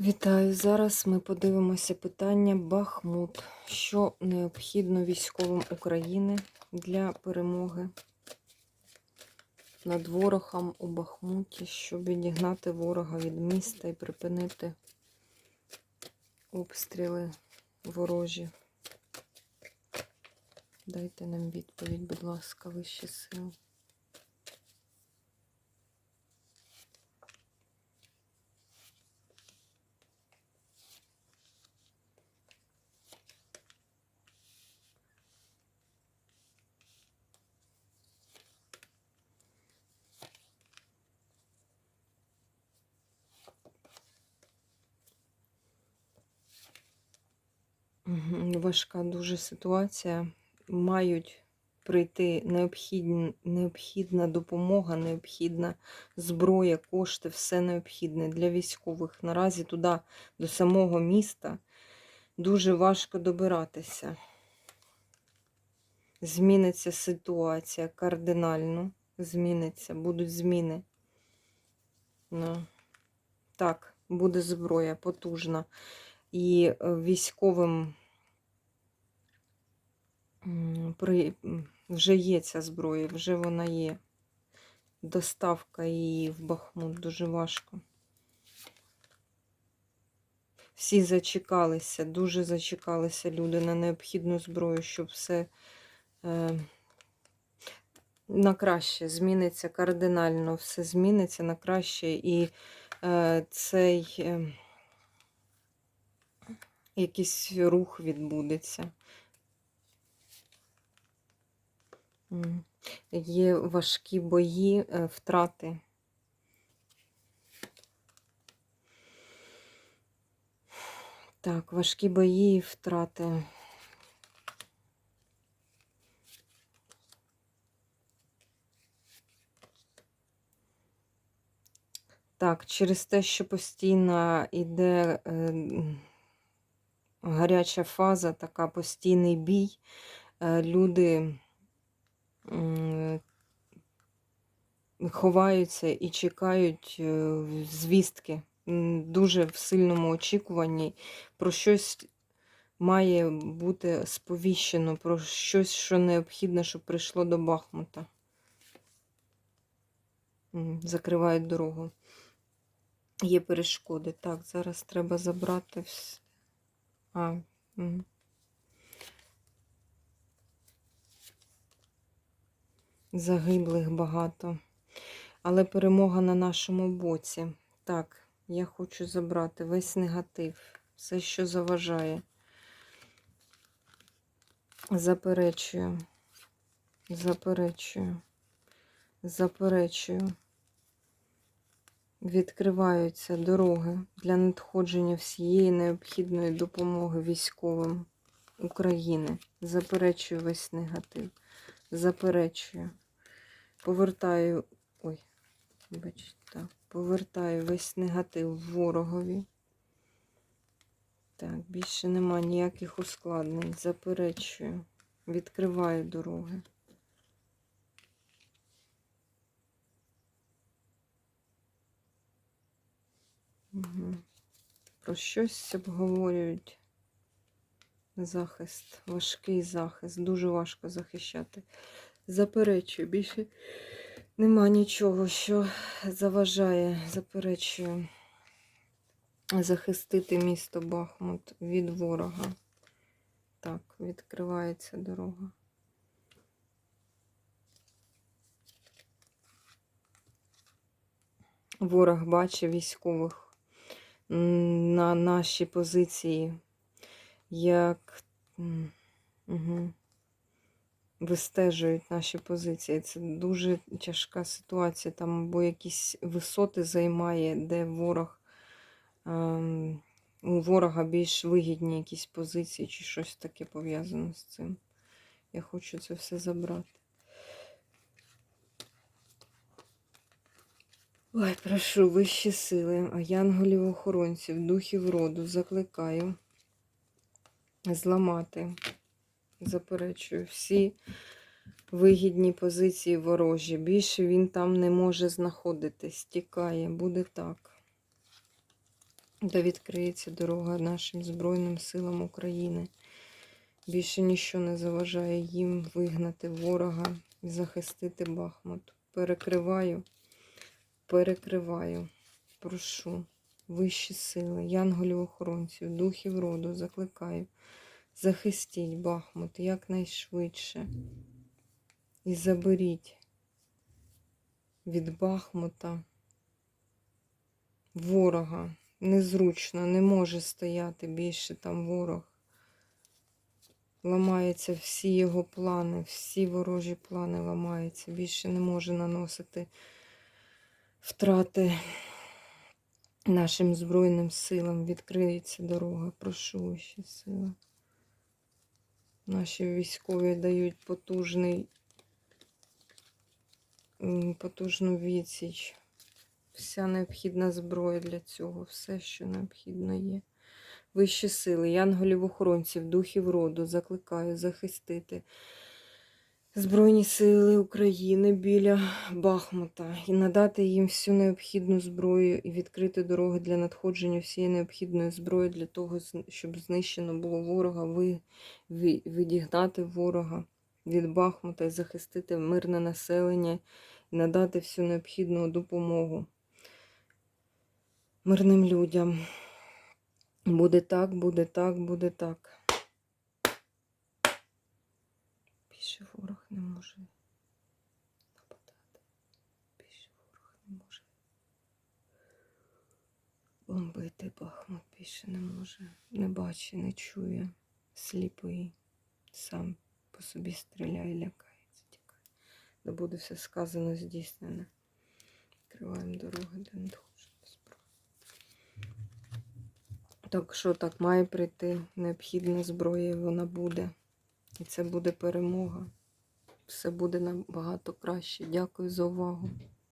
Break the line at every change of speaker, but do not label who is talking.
Вітаю! Зараз ми подивимося питання Бахмут. Що необхідно військовим України для перемоги над ворогом у Бахмуті, щоб відігнати ворога від міста і припинити обстріли ворожі. Дайте нам відповідь, будь ласка, вищі сили. Важка дуже ситуація. Мають прийти необхідна, необхідна допомога, необхідна зброя, кошти, все необхідне для військових. Наразі туди, до самого міста, дуже важко добиратися. Зміниться ситуація кардинально. Зміниться, будуть зміни. Ну, так, буде зброя потужна. І е, військовим при... вже є ця зброя, вже вона є. Доставка її в Бахмут дуже важко. Всі зачекалися, дуже зачекалися люди на необхідну зброю, щоб все е, на краще зміниться кардинально, все зміниться на краще. І е, цей. Е, якийсь рух відбудеться. Є важкі бої, е, втрати. Так, важкі бої і втрати. Так, через те, що постійно йде е, гаряча фаза, така постійний бій, е, люди ховаються і чекають е, звістки. Дуже в сильному очікуванні про щось має бути сповіщено, про щось, що необхідне, щоб прийшло до Бахмута. Закривають дорогу. Є перешкоди. Так, зараз треба забрати. А, м. Загиблих багато. Але перемога на нашому боці. Так, я хочу забрати весь негатив, все, що заважає. Заперечую. Заперечую. Заперечую. Відкриваються дороги для надходження всієї необхідної допомоги військовим України. Заперечую весь негатив. Заперечую. Повертаю. Ой, бачите. Повертаю весь негатив ворогові. Так, більше нема ніяких ускладнень. Заперечую. Відкриваю дороги. Угу. Про щось обговорюють. Захист, важкий захист, дуже важко захищати. Заперечую, більше нема нічого, що заважає, заперечую, захистити місто Бахмут від ворога. Так, відкривається дорога. Ворог бачить військових на наші позиції, як угу, вистежують наші позиції. Це дуже тяжка ситуація. Там або якісь висоти займає, де ворог ем, у ворога більш вигідні якісь позиції чи щось таке пов'язане з цим. Я хочу це все забрати. Ой, прошу вищі сили, а янголів охоронців, духів роду закликаю зламати, заперечую всі вигідні позиції ворожі. Більше він там не може знаходитись, тікає, буде так. Та відкриється дорога нашим Збройним силам України. Більше ніщо не заважає їм вигнати ворога і захистити Бахмут. Перекриваю, перекриваю, прошу, вищі сили, янголів-охоронців, духів роду, закликаю. Захистіть Бахмут якнайшвидше. І заберіть від Бахмута ворога. Незручно, не може стояти більше там ворог. Ламаються всі його плани, всі ворожі плани ламаються. Більше не може наносити втрати нашим Збройним силам. Відкриється дорога. Прошу вищі сили. Наші військові дають потужний, потужну відсіч. Вся необхідна зброя для цього, все, що необхідно є. Вищі сили, янголів-охоронців, духів роду, закликаю захистити Збройні сили України біля Бахмута і надати їм всю необхідну зброю і відкрити дороги для надходження всієї необхідної зброї для того, щоб знищено було ворога, відігнати ворога від Бахмута і захистити мирне населення і надати всю необхідну допомогу мирним людям. Буде так, буде так, буде так. Більше ворог не може нападати. Більше ворог не може бомбити Бахмут. Більше не може. Не бачить, не чує. Сліпий. Сам по собі стріляє, лякається, тікає. Да буде все сказано, здійснене. Відкриваємо дороги для надходження зброї. Так що так має прийти необхідна зброя, вона буде. І це буде перемога. Все буде набагато краще. Дякую за увагу.